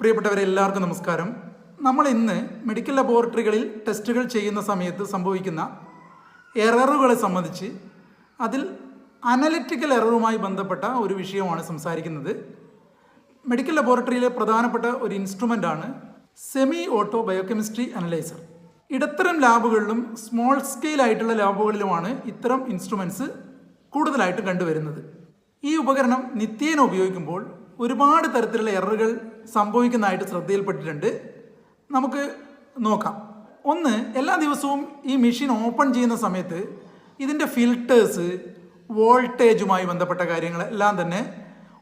പ്രിയപ്പെട്ടവരെ എല്ലാവർക്കും നമസ്കാരം. നമ്മൾ ഇന്ന് മെഡിക്കൽ ലബോറട്ടറികളിൽ ടെസ്റ്റുകൾ ചെയ്യുന്ന സമയത്ത് സംഭവിക്കുന്ന എററുകളെ സംബന്ധിച്ച് അതിൽ അനലിറ്റിക്കൽ എററുമായി ബന്ധപ്പെട്ട ഒരു വിഷയമാണ് സംസാരിക്കുന്നത്. മെഡിക്കൽ ലബോറട്ടറിയിലെ പ്രധാനപ്പെട്ട ഒരു ഇൻസ്ട്രുമെന്റാണ് സെമി ഓട്ടോ ബയോകെമിസ്ട്രി അനലൈസർ ഇടത്തരം ലാബുകളിലും സ്മോൾ സ്കെയിൽ ആയിട്ടുള്ള ലാബുകളിലുമാണ് ഇത്തരം ഇൻസ്ട്രുമെന്റ്സ് കൂടുതലായിട്ട് കണ്ടുവരുന്നത്. ഈ ഉപകരണം നിത്യേന ഉപയോഗിക്കുമ്പോൾ ഒരുപാട് തരത്തിലുള്ള എററുകൾ സംഭവിക്കുന്നതായിട്ട് ശ്രദ്ധയിൽപ്പെട്ടിട്ടുണ്ട്. നമുക്ക് നോക്കാം. ഒന്ന് എല്ലാ ദിവസവും ഈ മെഷീൻ ഓപ്പൺ ചെയ്യുന്ന സമയത്ത് ഇതിന്റെ ഫിൽട്ടേഴ്സ് വോൾട്ടേജുമായി ബന്ധപ്പെട്ട കാര്യങ്ങളെല്ലാം തന്നെ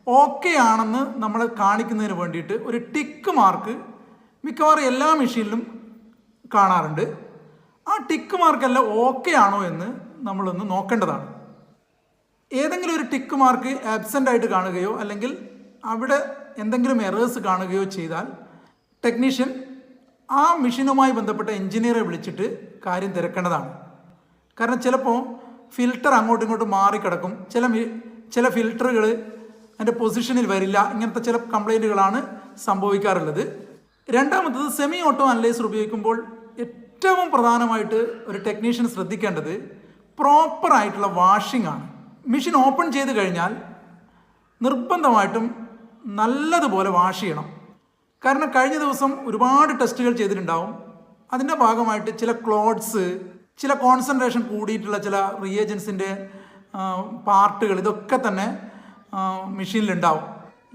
ഓക്കെ ആണെന്ന് നമ്മൾ കാണിക്കുന്നതിന് വേണ്ടിയിട്ട് ഒരു ടിക്ക് മാർക്ക് മിക്കവാറും എല്ലാ മെഷീനിലും കാണാറുണ്ട്. ആ ടിക്ക് മാർക്കെല്ലാം ഓക്കെ ആണോ എന്ന് നമ്മളൊന്ന് നോക്കേണ്ടതാണ്. ഏതെങ്കിലും ഒരു ടിക്ക് മാർക്ക് ആബ്സെന്റ് ആയിട്ട് കാണുകയോ അല്ലെങ്കിൽ അവിടെ എന്തെങ്കിലും എറേഴ്സ് കാണുകയോ ചെയ്താൽ ടെക്നീഷ്യൻ ആ മെഷീനുമായി ബന്ധപ്പെട്ട എഞ്ചിനീയറെ വിളിച്ചിട്ട് കാര്യം തിരക്കേണ്ടതാണ്. കാരണം ചിലപ്പോൾ ഫിൽട്ടർ അങ്ങോട്ടും ഇങ്ങോട്ടും മാറിക്കിടക്കും. ചില ചില ഫിൽട്ടറുകൾ അതിന്റെ പൊസിഷനിൽ വരില്ല. ഇങ്ങനത്തെ ചില കംപ്ലൈന്റുകളാണ് സംഭവിക്കാറുള്ളത്. രണ്ടാമത്തത് സെമി ഓട്ടോ അനലൈസർ ഉപയോഗിക്കുമ്പോൾ ഏറ്റവും പ്രധാനമായിട്ട് ഒരു ടെക്നീഷ്യൻ ശ്രദ്ധിക്കേണ്ടത് പ്രോപ്പറായിട്ടുള്ള വാഷിംഗ് ആണ്. മെഷീൻ ഓപ്പൺ ചെയ്ത് കഴിഞ്ഞാൽ നിർബന്ധമായിട്ടും നല്ലതുപോലെ വാഷ് ചെയ്യണം. കാരണം കഴിഞ്ഞ ദിവസം ഒരുപാട് ടെസ്റ്റുകൾ ചെയ്തിട്ടുണ്ടാവും. അതിന്റെ ഭാഗമായിട്ട് ചില ക്ലോഡ്സ് ചില കോൺസെൻട്രേഷൻ കൂടിയിട്ടുള്ള ചില റിയേജൻസിന്റെ പാർട്ടുകൾ ഇതൊക്കെ തന്നെ മെഷീനിലുണ്ടാവും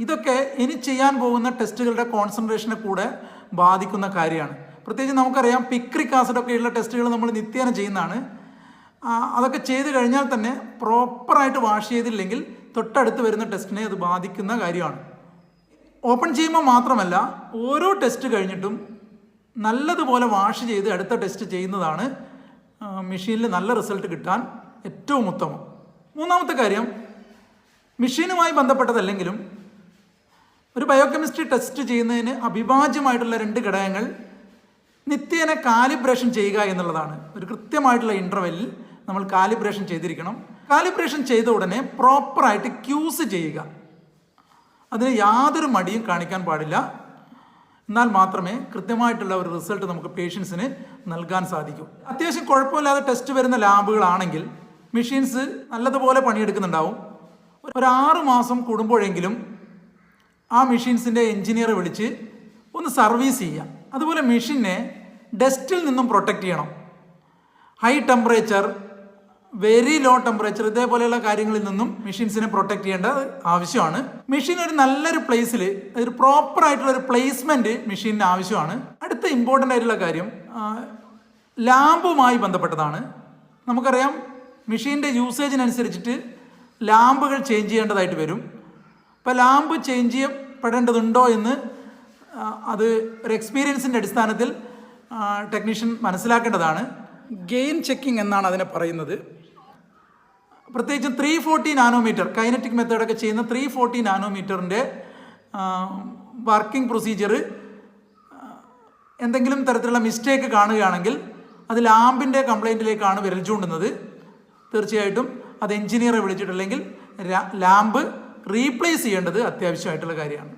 ഇതൊക്കെ ഇനി ചെയ്യാൻ പോകുന്ന ടെസ്റ്റുകളുടെ കോൺസെൻട്രേഷനെ കൂടെ ബാധിക്കുന്ന കാര്യമാണ്. പ്രത്യേകിച്ച് നമുക്കറിയാം പിക്രിക് ആസിഡൊക്കെയുള്ള ടെസ്റ്റുകൾ നമ്മൾ നിത്യേന ചെയ്യുന്നതാണ്. അതൊക്കെ ചെയ്ത് കഴിഞ്ഞാൽ തന്നെ പ്രോപ്പറായിട്ട് വാഷ് ചെയ്തില്ലെങ്കിൽ തൊട്ടടുത്ത് വരുന്ന ടെസ്റ്റിനെ അത് ബാധിക്കുന്ന കാര്യമാണ്. ഓപ്പൺ ചെയ്യുമ്പോൾ മാത്രമല്ല ഓരോ ടെസ്റ്റ് കഴിഞ്ഞിട്ടും നല്ലതുപോലെ വാഷ് ചെയ്ത് അടുത്ത ടെസ്റ്റ് ചെയ്യുന്നതാണ് മെഷീനിൽ നല്ല റിസൾട്ട് കിട്ടാൻ ഏറ്റവും ഉത്തമം. മൂന്നാമത്തെ കാര്യം മെഷീനുമായി ബന്ധപ്പെട്ടതല്ലെങ്കിലും ഒരു ബയോകെമിസ്ട്രി ടെസ്റ്റ് ചെയ്യുന്നതിന് അഭിവാജ്യമായിട്ടുള്ള രണ്ട് ഘടകങ്ങൾ നിത്യേന കാലിബ്രേഷൻ ചെയ്യുക എന്നുള്ളതാണ്. ഒരു കൃത്യമായിട്ടുള്ള ഇന്റർവെല്ലിൽ നമ്മൾ കാലിബ്രേഷൻ ചെയ്തിരിക്കണം. കാലിബ്രേഷൻ ചെയ്ത ഉടനെ പ്രോപ്പറായിട്ട് ക്യൂസ് ചെയ്യുക. അതിന് യാതൊരു മടിയും കാണിക്കാൻ പാടില്ല. എന്നാൽ മാത്രമേ കൃത്യമായിട്ടുള്ള ഒരു റിസൾട്ട് നമുക്ക് പേഷ്യൻസിന് നൽകാൻ സാധിക്കൂ. അത്യാവശ്യം കുഴപ്പമില്ലാതെ ടെസ്റ്റ് വരുന്ന ലാബുകളാണെങ്കിൽ മെഷീൻസ് നല്ലതുപോലെ പണിയെടുക്കുന്നുണ്ടാവും. ഒരു ആറ് മാസം കൂടുമ്പോഴെങ്കിലും ആ മെഷീൻസിന്റെ എഞ്ചിനീയറെ വിളിച്ച് ഒന്ന് സർവീസ് ചെയ്യുക അതുപോലെ മെഷീനെ ഡസ്റ്റിൽ നിന്നും പ്രൊട്ടക്റ്റ് ചെയ്യണം. High temperature very low temperature ഇതേപോലെയുള്ള കാര്യങ്ങളിൽ നിന്നും മെഷീൻസിനെ പ്രൊട്ടക്ട് ചെയ്യേണ്ടത് ആവശ്യമാണ്. മെഷീൻ ഒരു നല്ലൊരു പ്ലേസിൽ ഒരു പ്രോപ്പർ ആയിട്ടുള്ള ഒരു പ്ലേസ്മെന്റ് മെഷീനിന് ആവശ്യമാണ്. അടുത്ത ഇമ്പോർട്ടന്റ് ആയിട്ടുള്ള കാര്യം ലാമ്പുമായി ബന്ധപ്പെട്ടതാണ്. നമുക്കറിയാം മെഷീന്റെ യൂസേജിനനുസരിച്ചിട്ട് ലാമ്പുകൾ ചേഞ്ച് ചെയ്യേണ്ടതായിട്ട് വരും. അപ്പോൾ ലാമ്പ് ചേഞ്ച് ചെയ്യപ്പെടേണ്ടതുണ്ടോ എന്ന് അത് ഒരു എക്സ്പീരിയൻസിന്റെ അടിസ്ഥാനത്തിൽ ടെക്നീഷ്യൻ മനസ്സിലാക്കേണ്ടതാണ്. ഗെയിൻ ചെക്കിംഗ് എന്നാണ് അതിനെ പറയുന്നത്. പ്രത്യേകിച്ചും ത്രീ ഫോർട്ടി നാനോമീറ്റർ കൈനറ്റിക് മെത്തേഡൊക്കെ ചെയ്യുന്ന ത്രീ ഫോർട്ടി നാനോമീറ്ററിന്റെ വർക്കിംഗ് പ്രൊസീജിയർ എന്തെങ്കിലും തരത്തിലുള്ള മിസ്റ്റേക്ക് കാണുകയാണെങ്കിൽ അത് ലാമ്പിന്റെ കംപ്ലൈന്റിലേക്കാണ് വിരൽ ചൂണ്ടുന്നത്. തീർച്ചയായിട്ടും അത് എഞ്ചിനീയറെ വിളിച്ചിട്ടില്ലെങ്കിൽ ലാമ്പ് റീപ്ലേസ് ചെയ്യേണ്ടത് അത്യാവശ്യമായിട്ടുള്ള കാര്യമാണ്.